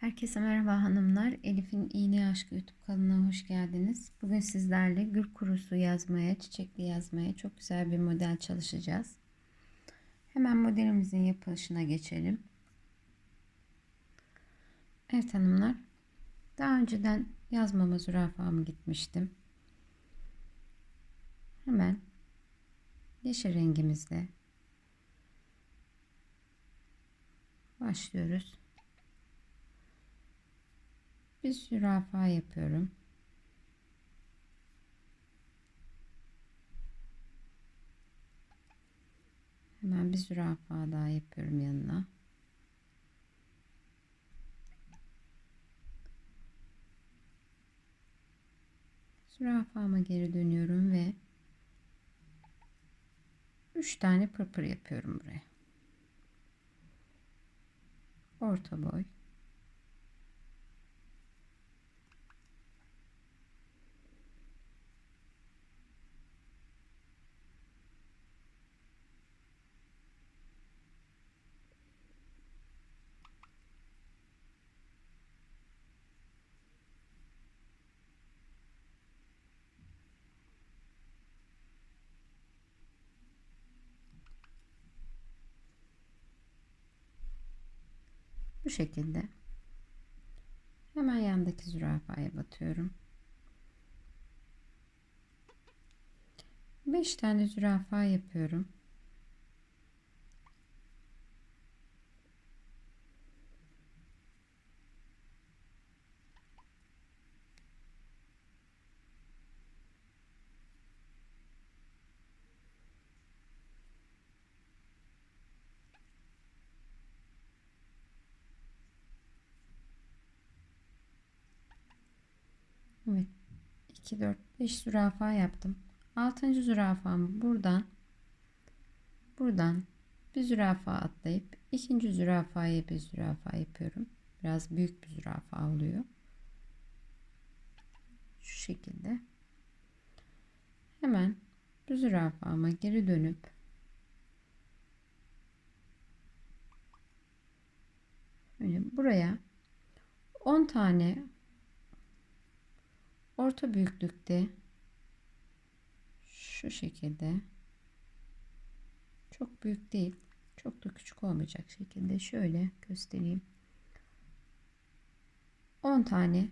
Herkese merhaba hanımlar. Elif'in İğne Aşkı YouTube kanalına hoş geldiniz. Bugün sizlerle gül kurusu yazmaya, çiçekli yazmaya çok güzel bir model çalışacağız. Hemen modelimizin yapılışına geçelim. Evet hanımlar. Daha önceden yazmama zürafamı gitmiştim. Hemen yeşil rengimizle başlıyoruz. Bir zürafa yapıyorum. Hemen bir zürafa daha yapıyorum yanına. Zürafama geri dönüyorum ve 3 tane pırpır yapıyorum buraya. Orta boy. Bu şekilde. Hemen yandaki zürafaya batıyorum. 5 tane zürafa yapıyorum. Evet. 2, 4, 5 zürafa yaptım. 6. zürafamı buradan buradan bir zürafa atlayıp ikinci zürafaya bir zürafa yapıyorum. Biraz büyük bir zürafa oluyor. Şu şekilde. Hemen bu zürafama geri dönüp buraya 10 tane orta büyüklükte şu şekilde. Çok büyük değil çok da küçük olmayacak şekilde şöyle göstereyim. 10 tane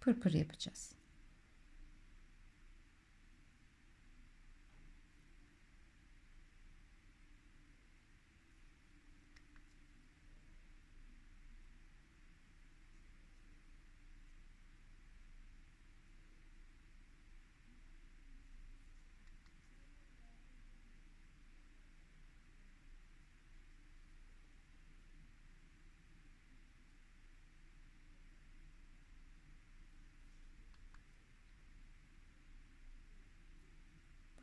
pırpır yapacağız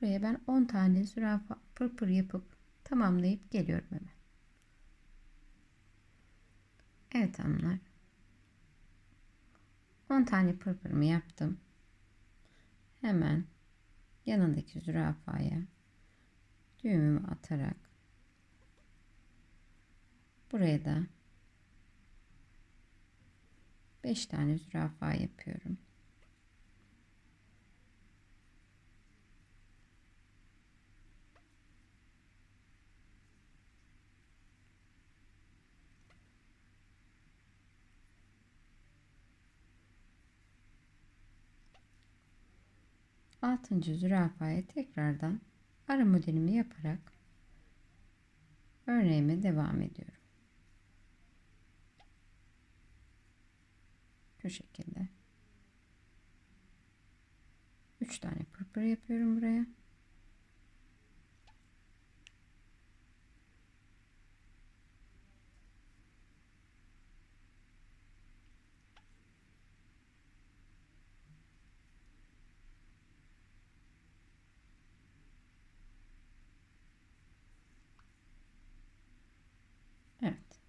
Buraya ben 10 tane zürafa pırpır yapıp tamamlayıp geliyorum hemen. Evet hanımlar. 10 tane pırpırımı yaptım. Hemen yanındaki zürafaya düğümümü atarak buraya da 5 tane zürafa yapıyorum. Altıncı zürafaya tekrardan ara modelimi yaparak örneğime devam ediyorum. Şu şekilde. 3 tane pırpır yapıyorum buraya. Evet.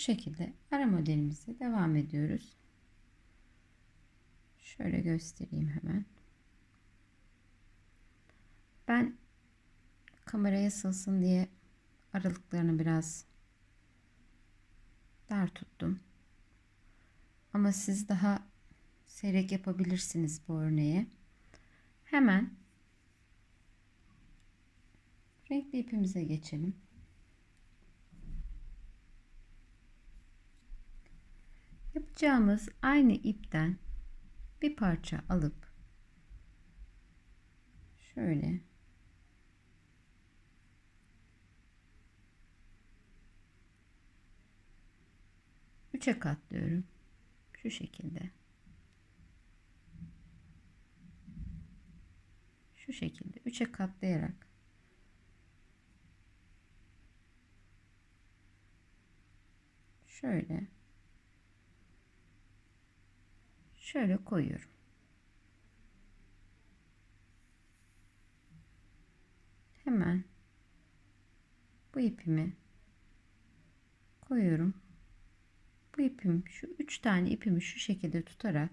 Bu şekilde ara modelimize devam ediyoruz. Şöyle göstereyim hemen. Ben kameraya sığsın diye aralıklarını biraz dar tuttum. Ama siz daha seyrek yapabilirsiniz bu örneği. Hemen renkli ipimize geçelim. Yapacağımız aynı ipten bir parça alıp şöyle üçe katlıyorum. Şu şekilde. Şu şekilde üçe katlayarak şöyle şöyle koyuyorum. Hemen bu ipimi koyuyorum. Bu ipim şu üç tane ipimi şu şekilde tutarak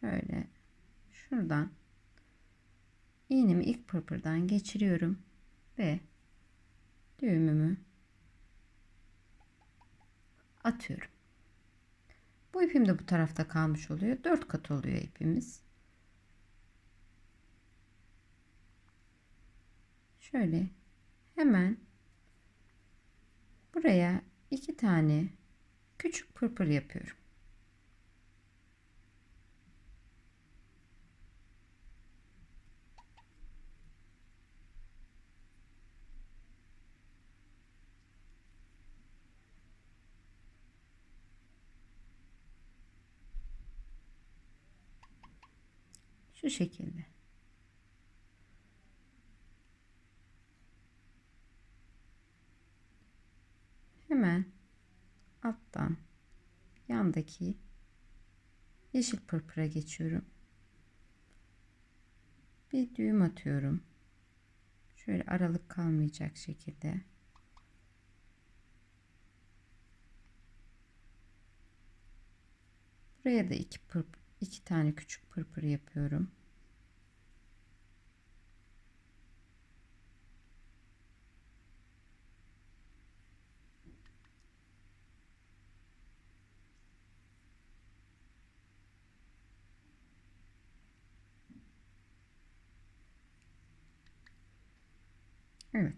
şöyle şuradan iğnemi ilk pırpırdan geçiriyorum ve düğümümü atıyorum. Bu ipim de bu tarafta kalmış oluyor. 4 kat oluyor ipimiz. Şöyle hemen buraya iki tane küçük pırpır yapıyorum. Şu şekilde. Hemen alttan yandaki yeşil pırpıra geçiyorum. Bir düğüm atıyorum. Şöyle aralık kalmayacak şekilde. Buraya da iki pırpır iki tane küçük pırpır yapıyorum. Evet.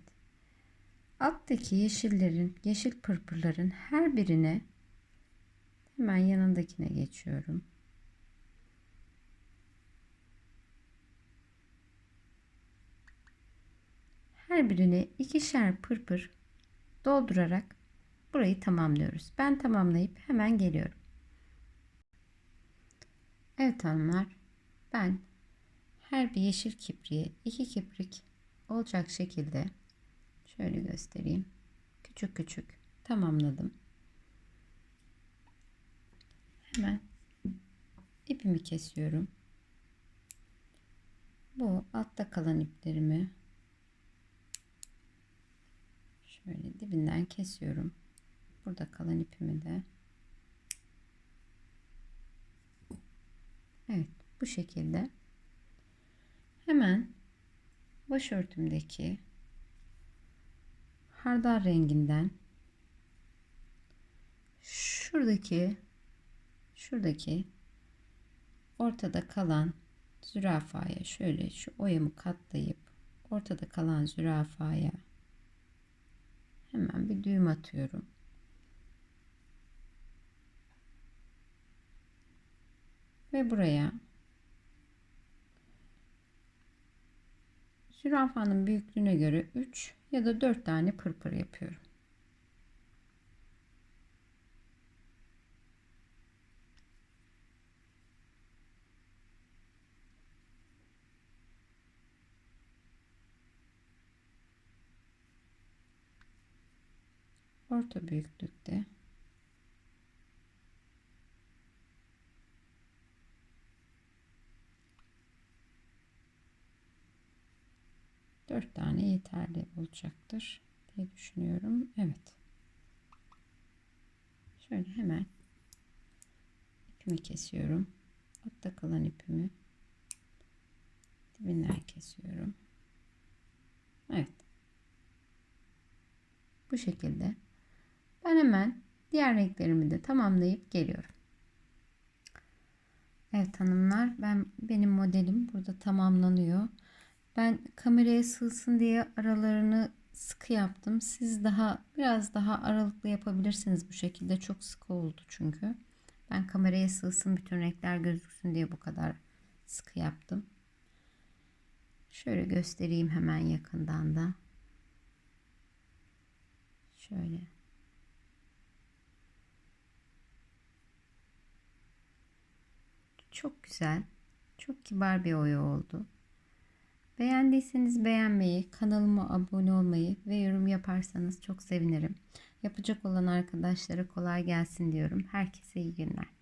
Alttaki yeşillerin, yeşil pırpırların her birine hemen yanındakine geçiyorum. Her birine ikişer pırpır doldurarak burayı tamamlıyoruz. Ben tamamlayıp hemen geliyorum. Evet hanımlar ben her bir yeşil kipriğe iki kiprik olacak şekilde şöyle göstereyim. Küçük küçük tamamladım. Hemen ipimi kesiyorum. Bu altta kalan iplerimi Şöyle dibinden kesiyorum. Burada kalan ipimi de. Evet bu şekilde. Hemen başörtümdeki hardal renginden şuradaki şuradaki ortada kalan zürafaya şöyle şu oyamı katlayıp ortada kalan zürafaya hemen bir düğüm atıyorum. Ve buraya zürafanın büyüklüğüne göre 3 ya da 4 tane pırpır yapıyorum. Orta büyüklükte dört tane yeterli olacaktır diye düşünüyorum. Evet. Şöyle hemen ipimi kesiyorum. Altta kalan ipimi dibinden kesiyorum. Evet. Bu şekilde hemen diğer renklerimi de tamamlayıp geliyorum. Evet hanımlar ben benim modelim burada tamamlanıyor. Ben kameraya sığsın diye aralarını sıkı yaptım. Siz daha biraz daha aralıklı yapabilirsiniz bu şekilde. Çok sıkı oldu çünkü. Ben kameraya sığsın bütün renkler gözüksün diye bu kadar sıkı yaptım. Şöyle göstereyim hemen yakından da. Şöyle. Çok güzel. Çok kibar bir oya oldu. Beğendiyseniz beğenmeyi, kanalıma abone olmayı ve yorum yaparsanız çok sevinirim. Yapacak olan arkadaşlara kolay gelsin diyorum. Herkese iyi günler.